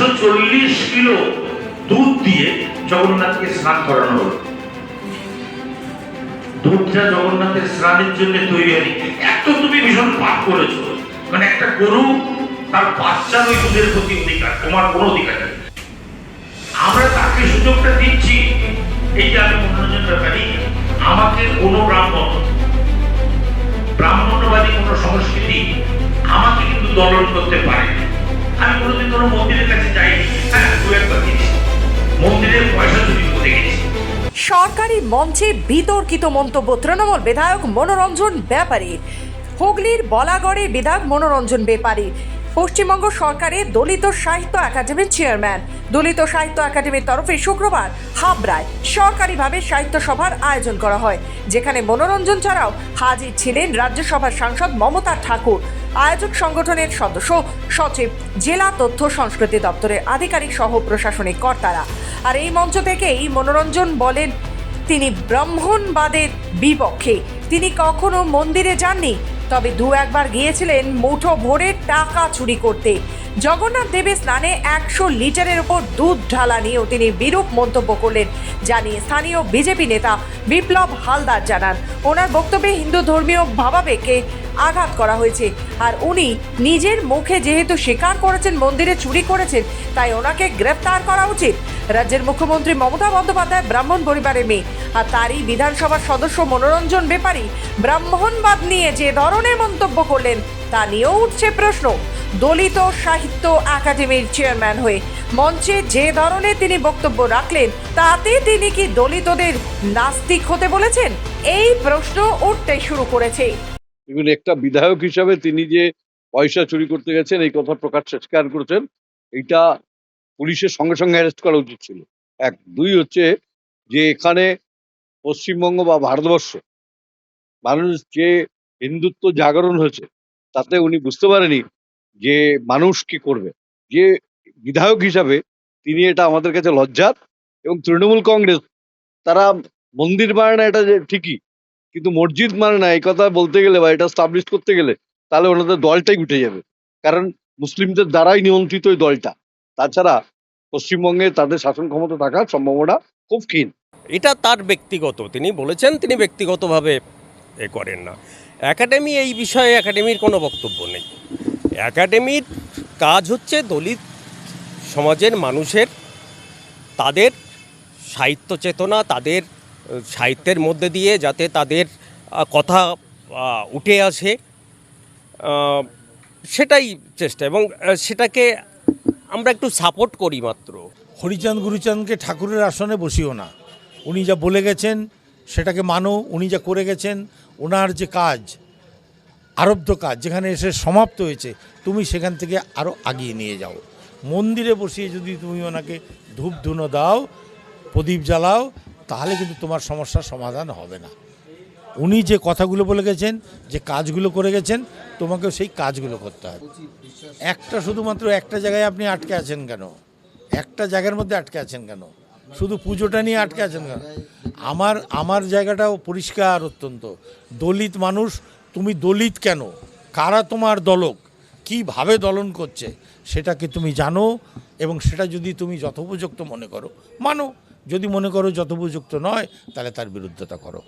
একশো চল্লিশ কিলো দুধ দিয়ে জগন্নাথকে স্নান করানো হলো। দুধটা জগন্নাথের স্নানের জন্য তৈরি হয়নি। এত তুমি ভীষণ পাপ করেছ। মানে একটা গরু, তার বাচ্চার ওই দুধের প্রতি অধিকার, তোমার কোনো অধিকার নেই। আমরা তাকে সুযোগটা দিচ্ছি। এই যে আমি মনোরঞ্জন ব্যাপারী, আমাকে কোনো ব্রাহ্মণ, ব্রাহ্মণ্যবাদী কোনো সংস্কৃতি আমাকে কিন্তু দলন করতে পারে সরকারি মঞ্চে বিতর্কিত মন্তব্য। তৃণমূল বিধায়ক মনোরঞ্জন ব্যাপারী। হুগলির বলাগড়ে বিধায়ক মনোরঞ্জন ব্যাপারী। পশ্চিমবঙ্গ সরকারের দলিত সাহিত্য একাডেমির চেয়ারম্যান। দলিত সাহিত্য একাডেমির তরফে শুক্রবার হাবড়ায় সরকারিভাবে সাহিত্য সভার আয়োজন করা হয়, যেখানে মনোরঞ্জন ছাড়াও হাজির ছিলেন রাজ্যসভার সাংসদ মমতা ঠাকুর। আয়োজক সংগঠনের সদস্য, সচিব, জেলা তথ্য সংস্কৃতি দপ্তরের আধিকারিক সহ প্রশাসনিক কর্তারা। আর এই মঞ্চ থেকেই মনোরঞ্জন বলেন তিনি ব্রাহ্মণবাদের বিপক্ষে। তিনি কখনো মন্দিরে যাননি, তবে দু একবার গিয়েছিলেন মুঠো ভরে টাকা চুরি করতে। জগন্নাথ দেবের স্নানে একশো লিটারের ওপর দুধ ঢালা নিয়েও তিনি বিরূপ মন্তব্য করলেন, জানিয়ে স্থানীয় বিজেপি নেতা বিপ্লব হালদার জানান। ওনার বক্তব্যে হিন্দু ধর্মীয় ভাবাবেগকে আঘাত করা হয়েছে। আর উনি নিজের মুখে যেহেতু স্বীকার করেছেন, মন্দিরে চুরি করেছেন, তাই ওনাকে গ্রেপ্তার করা উচিত। রাজ্যের মুখ্যমন্ত্রী মমতা বন্দ্যোপাধ্যায় ব্রাহ্মণ পরিবারের মেয়ে। আর তারই বিধানসভার সদস্য মনোরঞ্জন ব্যাপারী ব্রাহ্মণবাদ নিয়ে যে ধরনের মন্তব্য করলেন, তা নিয়েও উঠছে প্রশ্ন। দলিত সাহিত্য একাডেমির চেয়ারম্যান হয়ে মঞ্চে যে ধরনের তিনি বক্তব্য রাখলেন, তাতে তিনি কি দলিতদের নাস্তিক হতে বলেছেন? এই প্রশ্ন উঠতে শুরু করেছে। দেখুন একটা বিধায়ক হিসাবে তিনি যে পয়সা চুরি করতে গেছেন, এই কথা প্রকাশ স্বীকার করেছেন, এইটা পুলিশের সঙ্গে সঙ্গে অ্যারেস্ট করা উচিত ছিল। এক। দুই হচ্ছে যে এখানে পশ্চিমবঙ্গ বা ভারতবর্ষ মানুষ যে হিন্দুত্ব জাগরণ হয়েছে, তাতে উনি বুঝতে পারেনি যে মানুষ কি করবে। যে বিধায়ক হিসাবে তিনি এটা আমাদের কাছে লজ্জার এবং তৃণমূল কংগ্রেস, তারা মন্দির মানে না, এটা যে ঠিকই কিন্তু মসজিদ মানে না, এই কথা বলতে গেলে বা এটা স্টাবলিশ করতে গেলে তাহলে ওনাদের দলটাই উঠে যাবে। কারণ মুসলিমদের দ্বারাই নিয়ন্ত্রিত ওই দলটা। তাছাড়া পশ্চিমবঙ্গে তাদের শাসন ক্ষমতা থাকার সম্ভাবনা খুব ক্ষীণ। এটা তার ব্যক্তিগত, তিনি বলেছেন তিনি ব্যক্তিগতভাবে এ করেন না। একাডেমি এই বিষয়ে একাডেমির কোনো বক্তব্য নেই। একাডেমির কাজ হচ্ছে দলিত সমাজের মানুষের, তাদের সাহিত্য চেতনা, তাদের সাহিত্যের মধ্যে দিয়ে যাতে তাদের কথা উঠে আসে সেটাই চেষ্টা এবং সেটাকে আমরা একটু সাপোর্ট করি মাত্র। হরিচাঁদ গুরুচাঁদকে ঠাকুরের আসনে বসিও না। উনি যা বলে গেছেন, সেটাকে মানো, উনি যা করে গেছেন, ওনার যে কাজ, আরব্ধ কাজ, যেখানে এসে সমাপ্ত হয়েছে, তুমি সেখান থেকে আরও আগিয়ে নিয়ে যাও। মন্দিরে বসিয়ে যদি তুমি ওনাকে ধূপ ধুনো দাও, প্রদীপ জ্বালাও তাহলে কিন্তু তোমার সমস্যার সমাধান হবে না। উনি যে কথাগুলো বলে গেছেন, যে কাজগুলো করে গেছেন, তোমাকেও সেই কাজগুলো করতে হবে। একটা শুধুমাত্র একটা জায়গায় আপনি আটকে আছেন কেন? একটা জায়গার মধ্যে আটকে আছেন কেন? শুধু পুজোটা নিয়ে আটকে আছেন কেন? আমার আমার জায়গাটাও পরিষ্কার অত্যন্ত। দলিত মানুষ, তুমি দলিত কেন? কারা তোমার দলক? কীভাবে দলন করছে? সেটাকে তুমি জানো? এবং সেটা যদি তুমি যথোপযুক্ত মনে করো, মানো। যদি মনে করো যথোপযুক্ত নয় তাহলে তার বিরুদ্ধতা করো।